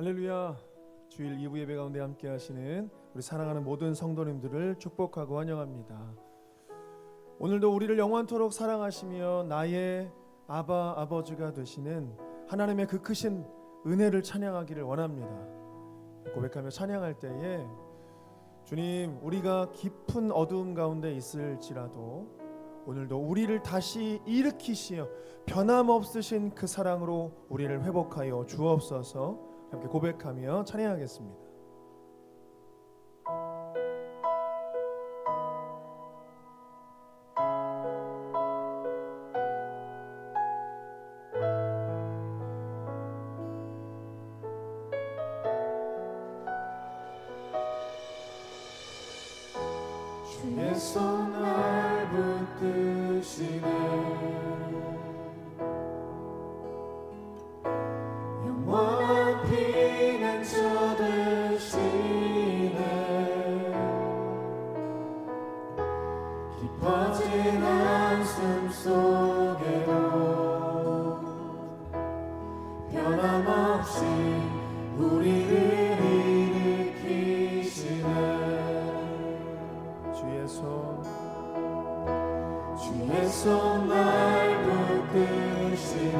할렐루야 주일 2부 예배 가운데 함께 하시는 우리 사랑하는 모든 성도님들을 축복하고 환영합니다. 오늘도 우리를 영원토록 사랑하시며 나의 아바 아버지가 되시는 하나님의 그 크신 은혜를 찬양하기를 원합니다. 고백하며 찬양할 때에 주님 우리가 깊은 어두움 가운데 있을지라도 오늘도 우리를 다시 일으키시어 변함없으신 그 사랑으로 우리를 회복하여 주옵소서 함께 고백하며 찬양하겠습니다. 주의 손날 붙드시네 손 주의 손날 붙드시네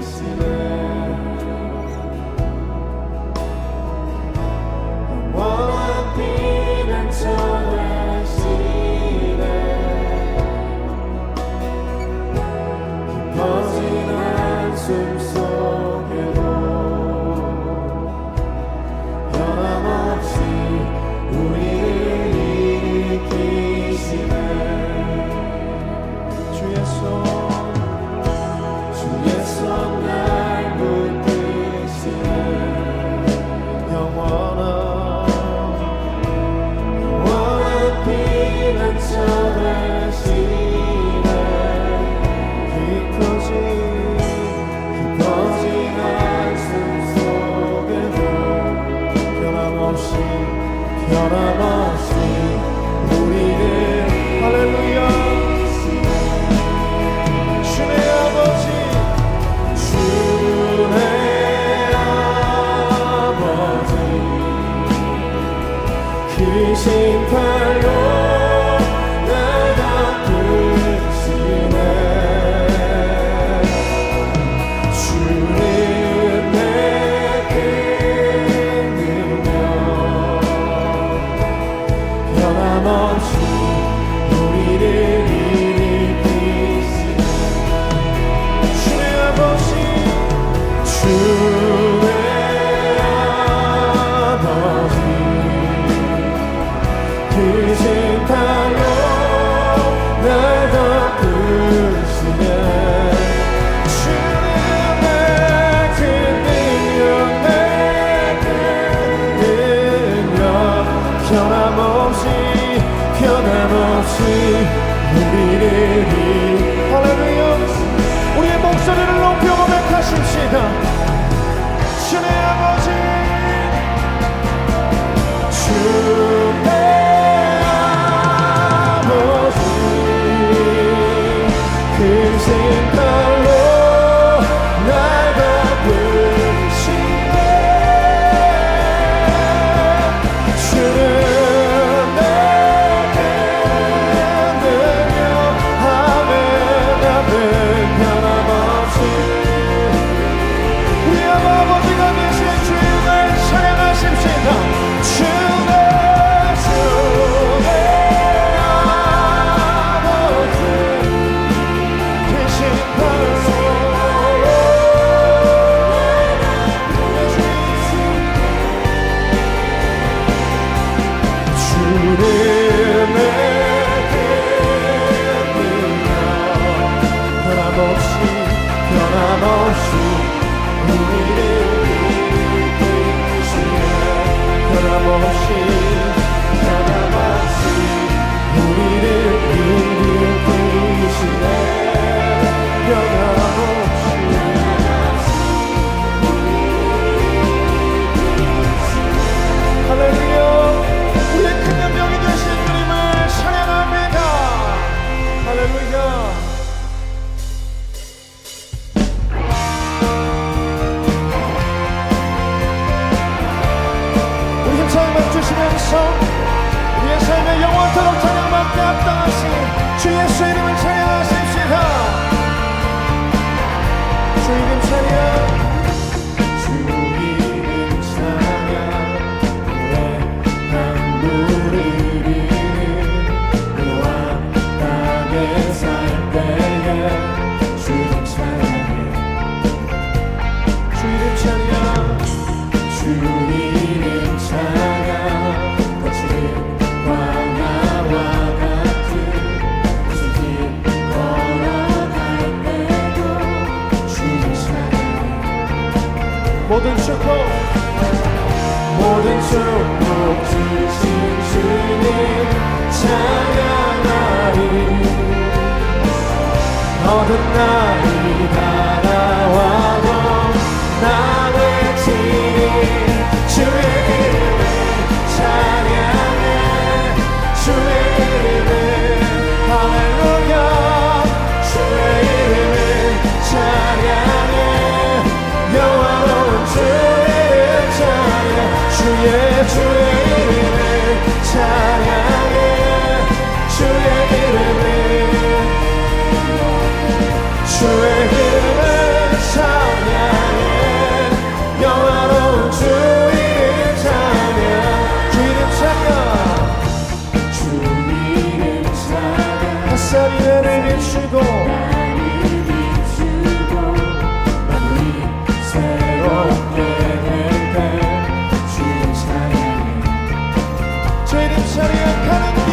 손 생명 주시면서 우리의 삶의 영원토록 찬양받게 합당하신 주 예수 이름을 찬양하십시다. 주 이름 찬양. 모든 축복 모든 축복 주신 주님 찬양하리. 어긋나리다 주의 은혜 찬양해 주의 California, California.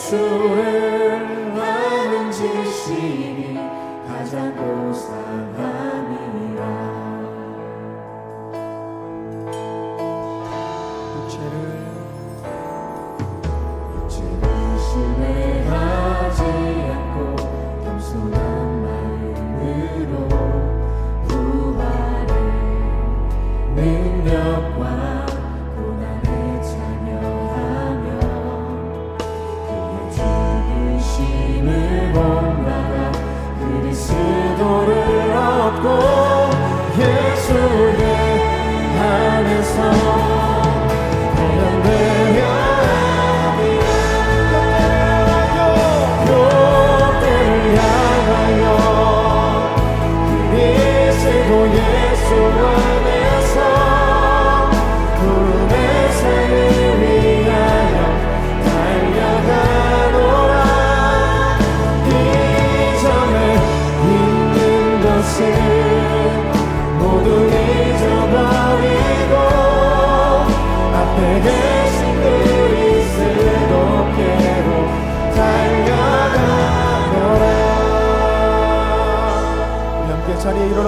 예수를 아는 지식이 가장 고상한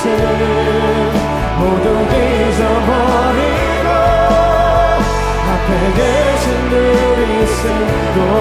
것을 모두 잊어버리고 앞에 계신 늘 있음도